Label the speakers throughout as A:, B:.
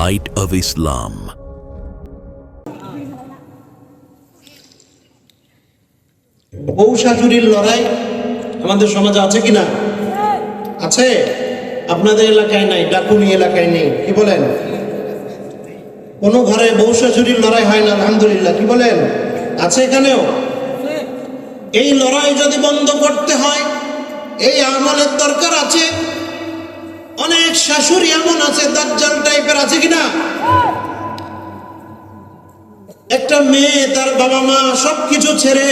A: light of Islam.
B: শাশুড়ির লড়াই আমাদের সমাজে আছে কি না আছে। আপনাদের এলাকায় নাই, ডাকুনি এলাকায় নেই। কি বলেন? কোনো ঘরে বউ শাশুড়ির লড়াই হয় না, আলহামদুলিল্লাহ। কি বলেন? আছে এখানেও? এই লড়াই যদি বন্ধ করতে হয়, এই আমলের দরকার আছে। অনেক শাশুড়ি এমন আছে, দাজ্জাল টাইপের আছে কিনা? একটা মেয়ে, তার বাবা মা সবকিছু ছেড়ে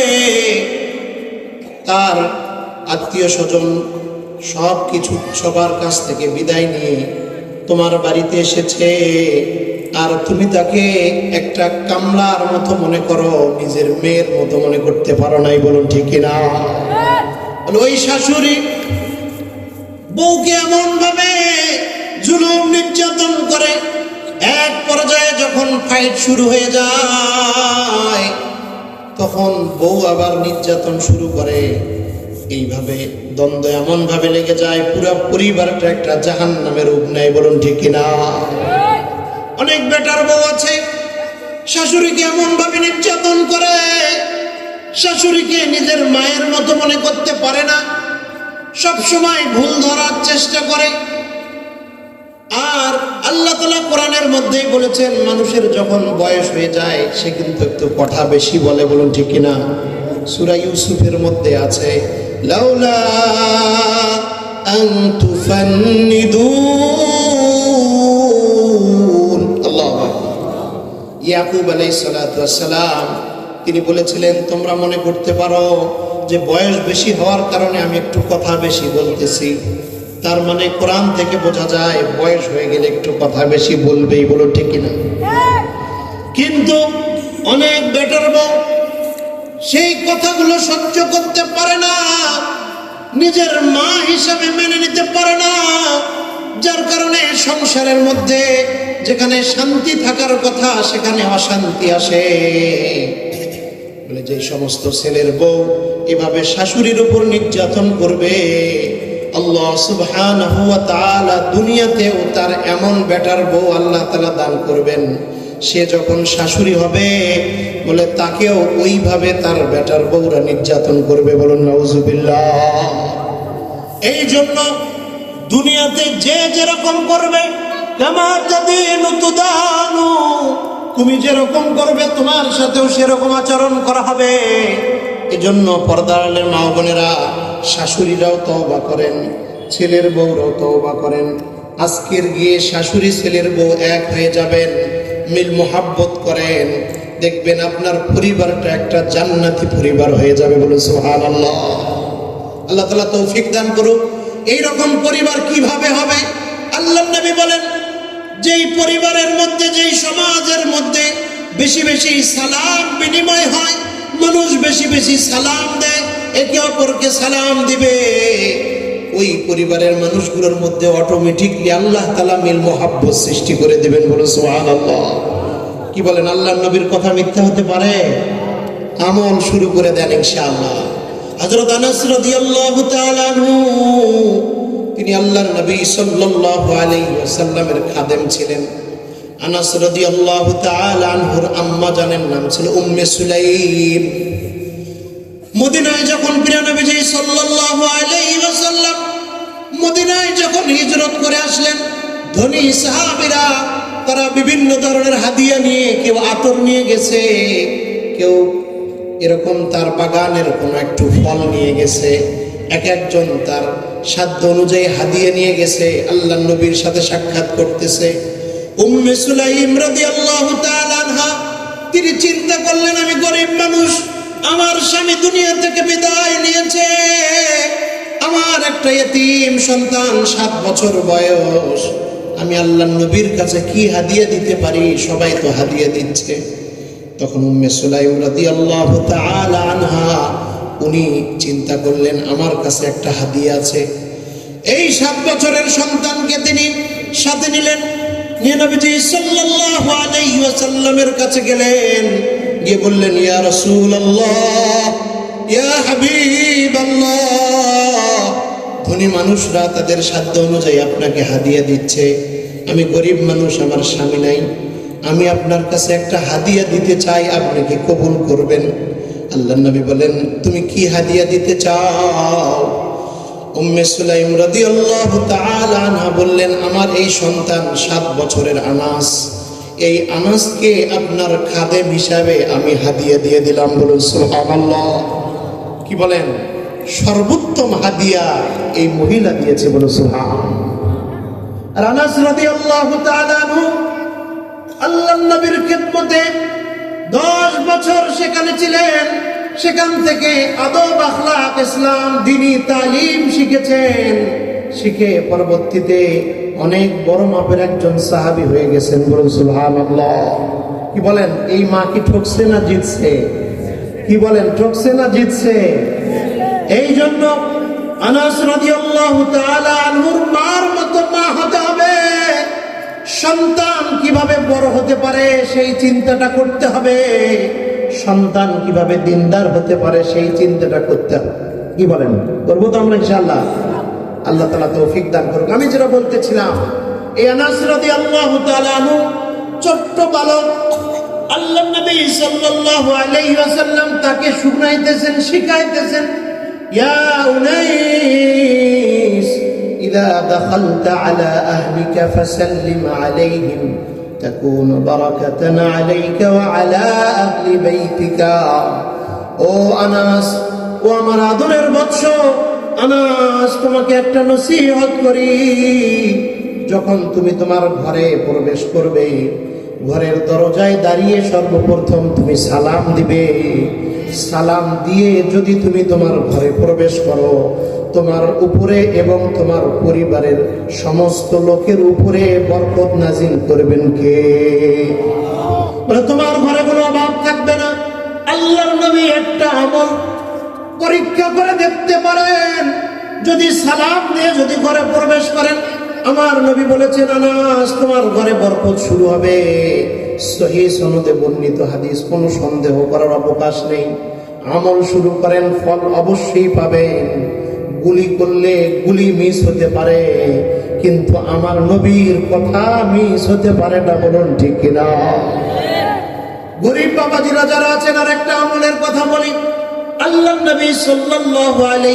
B: তার আত্মীয় স্বজন সব কিছু সবার কাছ থেকে বিদায় নিয়ে তোমার বাড়িতে এসেছে। আর তুমি তাকে একটা কামলার মতো মনে করো, নিজের মেয়ের মতো মনে করতে পারো নাই বলুন ঠিক না ওই শাশুড়ি বউকে এমন ভাবে জুলুম নির্যাতন করে, এক পর্যায়ে যখন ফাইট শুরু হয়ে যায়, তখন বউ আবার নির্যাতন শুরু করে। এইভাবে দ্বন্দ্ব এমন ভাবে লেগে যায়, পুরো পরিবারটা একটা জাহান নামের রূপ নেয়, বলুন ঠিক কিনা? অনেক বেটার বউ আছে, শাশুড়িকে এমন ভাবে নির্যাতন করে, শাশুড়িকে নিজের মায়ের মতো মনে করতে পারে না। সব সময় ভুল ধরার চেষ্টা করে। আর আল্লাহ তালা কোরআনের মধ্যেই বলেছেন, মানুষের যখন বয়স হয়ে যায়, সে কিন্তু একটু কথা বেশি বলে, বলুন ঠিক কিনা? সুরা ইউসুফের মধ্যে আছে ইয়াকুব সালাতু ওয়াসসালাম তিনি বলেছিলেন, তোমরা মনে করতে পারো যে বয়স বেশি হওয়ার কারণে আমি একটু কথা বেশি বলতেছি। তার মানে কোরআন থেকে বোঝা যায় বয়স হয়ে গেলে একটু কথা বেশি বলবেই বলো, ঠিক না কিন্তু অনেক বেটার বউ সেই কথাগুলো সহ্য করতে পারে না, নিজের মা হিসাবে মেনে নিতে পারে না, যার কারণে সংসারের মধ্যে যেখানে শান্তি থাকার কথা সেখানে অশান্তি আসে। বলে, যে সমস্ত ছেলের বউ এভাবে শাশুড়ির উপর নির্যাতন করবে, আল্লাহ তাআলা দুনিয়াতেও তার এমন বেটার বউ আল্লাহ তাআলা দান করবেন। সে যখন শাশুড়ি হবে, বলে, তাকেও ওইভাবে তার বেটার বউরা নির্যাতন করবে বলুন নাউজুবিল্লাহ এই জন্য দুনিয়াতে যে যেরকম করবে, কামা তুদানু তুমি যেরকম করবে, তোমার সাথেও সেরকম আচরণ করা হবে। এজন্য পর্দারের মা বোনেরা, শাশুড়িরাও তওবা করেন, ছেলের বউরাও তওবা করেন। আজকের গিয়ে শাশুড়ি, ছেলের বউ এক হয়ে যাবেন, মিল মোহাব্বত করেন। দেখবেন আপনার পরিবারটা একটা জান্নাতি পরিবার হয়ে যাবে বলে সোহান আল্লাহ আল্লাহ তালা তৌফিক দান করুক। এইরকম পরিবার কীভাবে হবে? আল্লাহ নবী বলেন যেই পরিবারের মধ্যে, যেই সমাজের মধ্যে বেশি বেশি সালাম বিনিময় হয়, মানুষ বেশি বেশি সালাম দেয়, একে অপরকে সালাম দিবে। ওই পরিবারের মানুষগুলোর মধ্যে অটোমেটিকলি আল্লাহ তালা মিল মোহাব্বত সৃষ্টি করে দেবেন বলে সোহান আল্লাহ কি বলেন? আল্লাহ নবীর কথা মিথ্যা হতে পারে? আমল শুরু করে দেন ইনশাআল্লাহ। হযরত আনাস রাদিয়াল্লাহু তাআলা তিনি আল্লাহর নবী সাল্লাল্লাহু আলাইহি ওয়াসাল্লামের খাদেম ছিলেন। আনাস রাদিয়াল্লাহু তাআলা আনহুর আম্মা জানের নাম ছিল উম্মে সুলাইম। মদিনায় যখন প্রিয় নবীজি সাল্লাল্লাহু আলাইহি ওয়াসাল্লাম মদিনায় যখন হিজরত করে আসলেন, ধনী সাহাবীরা তারা বিভিন্ন ধরনের হাদিয়া নিয়ে কেউ আতর নিয়ে গেছে, কেউ এরকম তার বাগানের কোনো একটু ফল নিয়ে গেছে এক একজন তার সাধ্য অনুযায়ী হাদিয়ে নিয়ে গেছে, আল্লাহ নবীর সাথে সাক্ষাৎ করতেছে। উম্মে সুলাইম রাদিয়াল্লাহু তাআলা তিনি চিন্তা করলেন, আমি গরিব মানুষ, আমার স্বামী দুনিয়া থেকে বিদায় নিয়েছে। আমার একটা এতিম সন্তান, সাত বছর বয়স। আমি আল্লাহ নবীর কাছে কি হাদিয়া দিতে পারি, সবাই তো হাদিয়া দিচ্ছে। তখন উম্মে সুলাইম রাদিয়াল্লাহু তাআলা আনহা উনি চিন্তা করলেন, আমার কাছে একটা হাদিয়া আছে। এই সাত বছরের সন্তানকে তিনি সাথে নিলেন। নিয়ে নবীজি কাছে গেলেন। গিয়ে বললেন, ইয়া রাসূলুল্লাহ, ইয়া হাবিবাল্লাহ, ধনী মানুষরা তাদের সাধ্য অনুযায়ী আপনাকে হাদিয়া দিচ্ছে। আমি গরিব মানুষ, আমার স্বামী নাই। আমি আপনার কাছে একটা হাদিয়া দিতে চাই, আপনি কি কবুল করবেন? আল্লাহ নবী বলেন, তুমি কি হাদিয়া দিতে চাও? উম্মে সুলাইম রাদিয়াল্লাহু তাআলা আনহা বললেন, আমার এই সন্তান সাত বছরের আনাস। এই আনাসকে আপনার খাদেম হিসাবে আমি হাদিয়া দিয়ে দিলাম। বলুন, সুবহানাল্লাহ। কি বলেন? সর্বোত্তম হাদিয়া এই মহিলা দিয়েছে। সুবহান আর আনাস রাদিয়াল্লাহু তাআলা আনহু আল্লাহর নবীর খেদমতে দশ বছর সেখানে ছিলেন। সেখান থেকে আদব, আখলাক, ইসলাম, দিনী, তালিম শিখেছেন। শিখে পরবর্তীতে অনেক বড় মাপের একজন সাহাবী হয়ে গেছেন কি বলেন? এই মা কি ঠকছে না জিতছে? কি বলেন? ঠকছে না জিতছে? এই জন্য আনাস তাআলা আনহুর মার সন্তান কীভাবে বড় হতে পারে সেই চিন্তাটা করতে হবে। সন্তান কীভাবে দিনদার হতে পারে সেই চিন্তাটা করতে হবে। কি বলেন? করব তো আমরা ইনশাআল্লাহ। আল্লাহ তালা তৌফিক দান করুক। আমি যেটা বলতেছিলাম, এই আনাস রাদিয়াল্লাহু তাআলা আনহু ছোট্ট বালক আল্লাহ নবী সাল্লাল্লাহু আলাইহি ওয়াসাল্লাম তাকে শুনাইতেছেন, শিখাইতেছেন, ইয়া উনাইস إذا دخلت على أهلك فسلم عليهم تكون بركة عليك وعلى أهل بيتك ও আনাস ও আমার আদরের বৎস আনাস তোমাকে একটা নসিহত করি যখন তুমি তোমার ঘরে প্রবেশ করবে ঘরের দরজায় দাঁড়িয়ে সর্বপ্রথম তুমি সালাম দিবে সালাম দিয়ে যদি তুমি তোমার ঘরে প্রবেশ করো, তোমার উপরে এবং তোমার পরিবারের সমস্ত লোকের উপরে বরকত নাজিল করবেন কে? তোমার ঘরে কোনো অভাব থাকবে না। আল্লাহর নবী একটা আমল পরীক্ষা করে দেখতে পারেন। যদি সালাম দিয়ে যদি ঘরে প্রবেশ করেন, আমার নবী বলেছেন, আনাস, তোমার ঘরে বরকত শুরু হবে। সহি সনদে বর্ণিত হাদিস, কোনো সন্দেহ করার অবকাশ নেই। আমল শুরু করেন, ফল অবশ্যই পাবেন। গুলি করলে গুলি মিস হতে পারে, কিন্তু আমার নবীর কথা মিস হতে পারে না বলুন ঠিক কিনা? গরিব বাবাজিরা যারা আছেন আর একটা আমলের কথা বলি। আল্লাহ নবী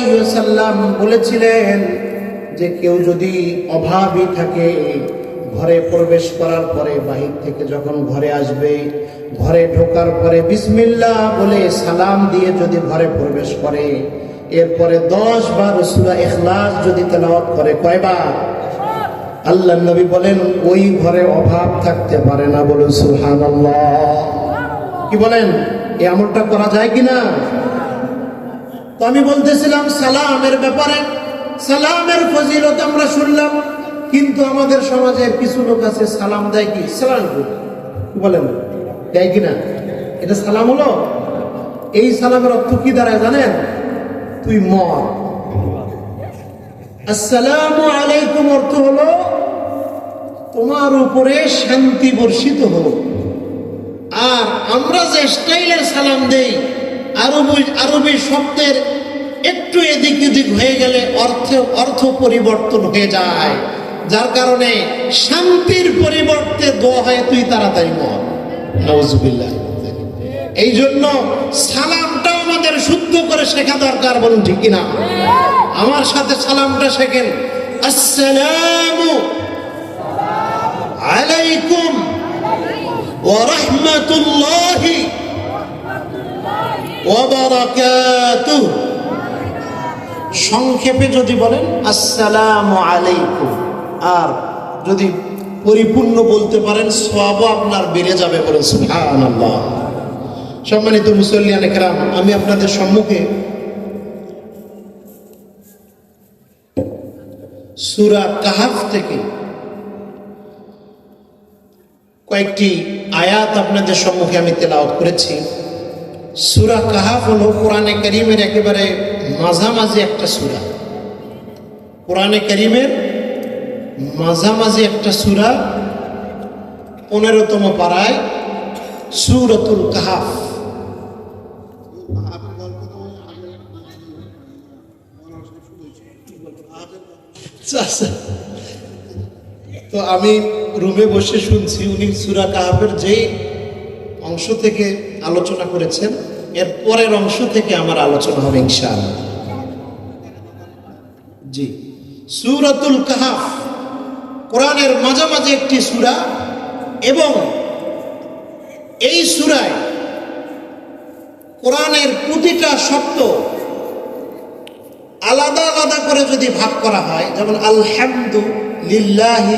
B: ওয়াসাল্লাম বলেছিলেন যে কেউ যদি অভাবী থাকে ঘরে প্রবেশ করার পরে বাহির থেকে যখন ঘরে আসবে, ঘরে ঢোকার পরে বিসমিল্লা বলে সালাম দিয়ে যদি ঘরে প্রবেশ করে, এরপরে দশ বার সুরা ইখলাস যদি তেলাওয়াত করে কয়বার? আল্লাহ নবী বলেন, ওই ঘরে অভাব থাকতে পারে না বলুন সুবহানাল্লাহ। কি বলেন? এই আমলটা করা যায় কিনা? তো আমি বলতেছিলাম, সালামের ব্যাপারে, সালামের ফজিলত আমরা শুনলাম। কিন্তু আমাদের সমাজে কিছু লোক আছে, সালাম দেয় কি? সালাম কি বলেন? দেয় কিনা এটা সালাম হলো? এই সালামের অর্থ কি দাঁড়ায় জানেন? তুই মর। আসসালামু আলাইকুম অর্থ হলো, তোমার উপরে শান্তি বর্ষিত হোক আর আমরা যে স্টাইলের সালাম দেই, আরবি আরবি শব্দের একটু এদিক ওদিক হয়ে গেলে অর্থ অর্থ পরিবর্তন হয়ে যায়। যার কারণে শান্তির পরিবর্তে দোয়া হয়, তুই তাড়াতাড়ি মর। নজবিল্লা এই জন্য সালামটা আমাদের শুদ্ধ করে শেখা দরকার, বলুন ঠিক কিনা? আমার সাথে সালামটা শেখেন। আসসালামু আলাইকুম ওয়া রাহমাতুল্লাহি ওয়া বারাকাতুহু। সংক্ষেপে যদি বলেন, আসসালামু আলাইকুম। আর যদি পরিপূর্ণ বলতে পারেন সব আপনার বেড়ে যাবে বলে সুবহানাল্লাহ। সম্মানিত মুসল্লিয়ান একরাম, আমি আপনাদের সম্মুখে সূরা কাহাফ থেকে কয়েকটি আয়াত আপনাদের সম্মুখে আমি তেলাওয়াত করেছি। সুরা কাহাফ হলো কোরআনে করিমের একেবারে মাঝামাঝি একটা সুরা। কোরআনে করিমের মাঝামাঝি একটা সুরা, পনেরোতম পাড়ায় সুরতুল কাহাফ। তো তো আমি রুমে বসে শুনছি উনি সুরা কাহাবের যেই অংশ থেকে আলোচনা করেছেন, এর পরের অংশ থেকে আমার আলোচনা হবে ইনশাআল্লাহ। জি। সুরাতুল কাহাফ। কোরআনের মাঝামাঝি একটি সূরা এবং এই সূরায় কোরআনের প্রতিটা শব্দ আলাদা আলাদা করে যদি ভাগ করা হয়, যেমন আলহামদু লিল্লাহি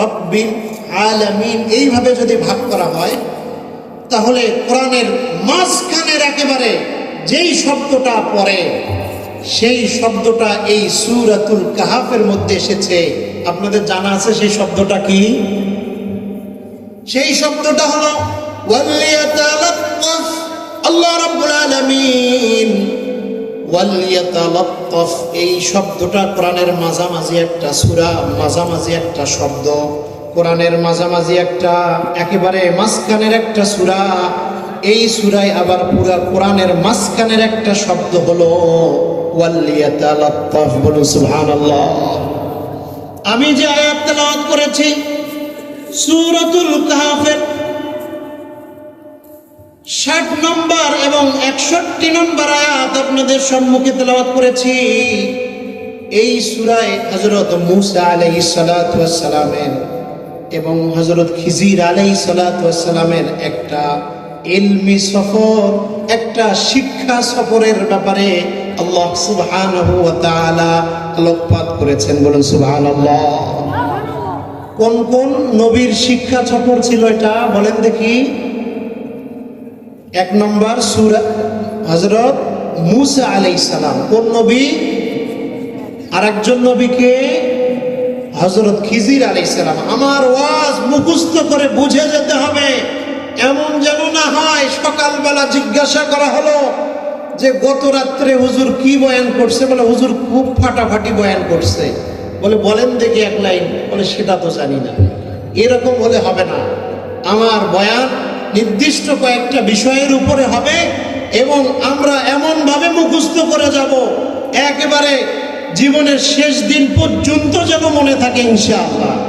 B: রব্বিল আলামিন, এইভাবে যদি ভাগ করা হয়, তাহলে কোরআনের মাঝখানের একেবারে যেই শব্দটা পড়ে সেই শব্দটা এই সুরাতুল কাহাফের মধ্যে এসেছে। আপনাদের জানা আছে সেই শব্দটা কি? সেই শব্দটা হলো আল্লাহ রাব্বুল আলামিন। ওয়ালিয়াতালাত্তাফ এই শব্দটা কোরআনের মাঝামাঝি একটা সূরা, মাঝামাঝি একটা শব্দ। কোরআনের মাঝামাঝি একটা, একেবারে মাঝখানের একটা সূরা। এই সূরায় আবার পুরা কোরআনের মাঝখানের একটা শব্দ হলো আমি যে আয়াত করেছি, সূরাতুল কাহাফের ষাট নম্বর এবং একষট্টি নম্বর আয়াত আপনাদের সম্মুখে তেলাওয়াত করেছি, এই সুরায় হজরত মুসা আলাই সালামের এবং হজরত খিজির আলাই সালামের একটা এলমি সফর, একটা শিক্ষা সফরের ব্যাপারে আল্লাহ তাআলা আলোকপাত করেছেন, বলুন সুবহানাল্লাহ। কোন কোন নবীর শিক্ষা সফর ছিল এটা, বলেন দেখি। এক নম্বর সুরা হজরত মুসা আলাই সালাম, কোন নবী? আর একজন নবীকে হজরত খিজির আলাই সালাম। আমার ওয়াজ মুখস্থ করে বুঝে যেতে হবে। এমন যেন না হয় সকালবেলা জিজ্ঞাসা করা হলো যে গত রাত্রে হুজুর কি বয়ান করছে? বলে, হুজুর খুব ফাটাফাটি বয়ান করছে। বলে, বলেন দেখি এক লাইন। বলে, সেটা তো জানি না। এরকম হলে হবে না। আমার বয়ান নির্দিষ্ট কয়েকটা বিষয়ের উপরে হবে এবং আমরা এমনভাবে মুখস্থ করে যাব, একেবারে জীবনের শেষ দিন পর্যন্ত যেন মনে থাকে, ইনশাআল্লাহ।